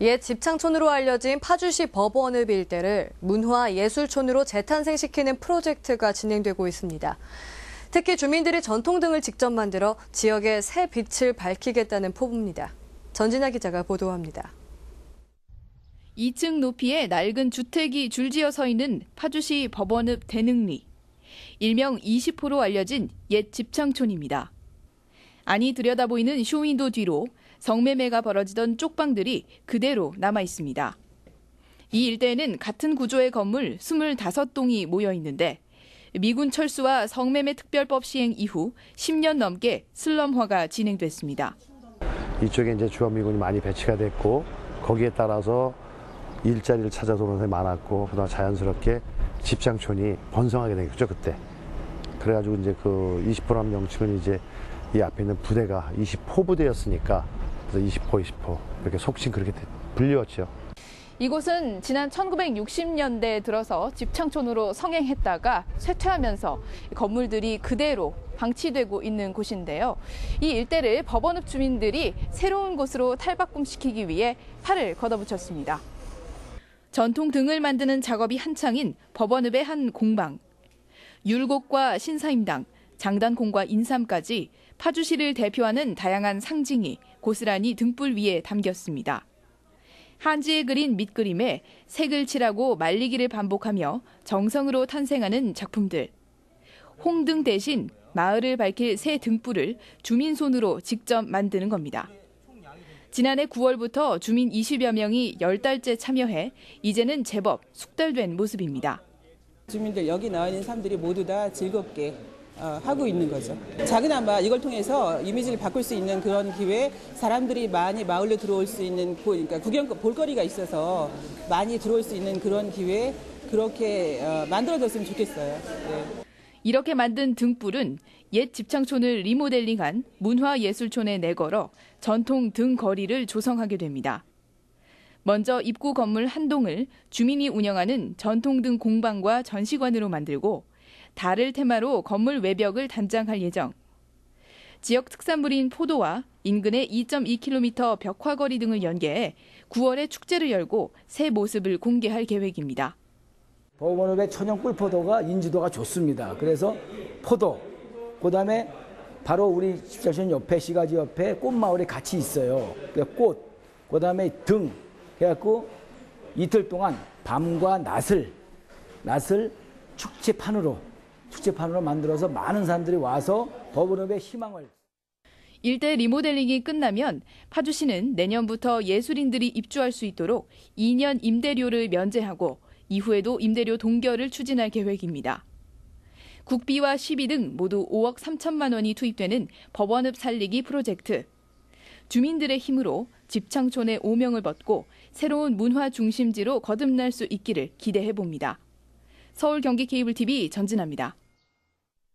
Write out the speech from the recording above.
옛 집창촌으로 알려진 파주시 법원읍 일대를 문화예술촌으로 재탄생시키는 프로젝트가 진행되고 있습니다. 특히 주민들이 전통 등을 직접 만들어 지역의 새 빛을 밝히겠다는 포부입니다. 전진아 기자가 보도합니다. 2층 높이의 낡은 주택이 줄지어 서 있는 파주시 법원읍 대능리. 일명 20호로 알려진 옛 집창촌입니다. 안이 들여다보이는 쇼윈도 뒤로 성매매가 벌어지던 쪽방들이 그대로 남아 있습니다. 이 일대에는 같은 구조의 건물 25동이 모여 있는데 미군 철수와 성매매 특별법 시행 이후 10년 넘게 슬럼화가 진행됐습니다. 이쪽에 이제 주한 미군이 많이 배치가 됐고 거기에 따라서 일자리를 찾아서 오는 사람이 많았고 그다음 자연스럽게 집장촌이 번성하게 된 거죠 그때. 그래가지고 이제 그 20포람 명칭은 이제 이 앞에 있는 부대가 20포 부대였으니까 그래서 20포 20포 이렇게 속칭 그렇게 불렸죠. 이곳은 지난 1960년대 들어서 집창촌으로 성행했다가 쇠퇴하면서 건물들이 그대로 방치되고 있는 곳인데요. 이 일대를 법원읍 주민들이 새로운 곳으로 탈바꿈시키기 위해 팔을 걷어붙였습니다. 전통 등을 만드는 작업이 한창인 법원읍의 한 공방. 율곡과 신사임당, 장단콩과 인삼까지 파주시를 대표하는 다양한 상징이 고스란히 등불 위에 담겼습니다. 한지에 그린 밑그림에 색을 칠하고 말리기를 반복하며 정성으로 탄생하는 작품들. 홍등 대신 마을을 밝힐 새 등불을 주민 손으로 직접 만드는 겁니다. 지난해 9월부터 주민 20여 명이 10달째 참여해 이제는 제법 숙달된 모습입니다. 주민들 여기 나와 있는 사람들이 모두 다 즐겁게 어, 하고 있는 거죠. 작은아마 이걸 통해서 이미지를 바꿀 수 있는 그런 기회, 사람들이 많이 마을로 들어올 수 있는 그러니까 구경 볼거리가 있어서 많이 들어올 수 있는 그런 기회 그렇게 어, 만들어졌으면 좋겠어요. 네. 이렇게 만든 등불은 옛 집창촌을 리모델링한 문화예술촌에 내걸어 전통 등 거리를 조성하게 됩니다. 먼저 입구 건물 한 동을 주민이 운영하는 전통등 공방과 전시관으로 만들고 달을 테마로 건물 외벽을 단장할 예정. 지역 특산물인 포도와 인근의 2.2km 벽화거리 등을 연계해 9월에 축제를 열고 새 모습을 공개할 계획입니다. 법원읍의 천연 꿀포도가 인지도가 좋습니다. 그래서 포도, 그 다음에 바로 우리 십자촌 옆에 시가지 옆에 꽃마을이 같이 있어요. 꽃, 그 다음에 등 해갖고 이틀 동안 밤과 낮을 낮을 축제판으로 축제판으로 만들어서 많은 사람들이 와서 법원읍의 희망을 일대 리모델링이 끝나면 파주시는 내년부터 예술인들이 입주할 수 있도록 2년 임대료를 면제하고 이후에도 임대료 동결을 추진할 계획입니다. 국비와 시비 등 모두 5억 3천만 원이 투입되는 법원읍 살리기 프로젝트. 주민들의 힘으로 집창촌의 오명을 벗고 새로운 문화 중심지로 거듭날 수 있기를 기대해 봅니다. 서울 경기 케이블 TV 전진아입니다.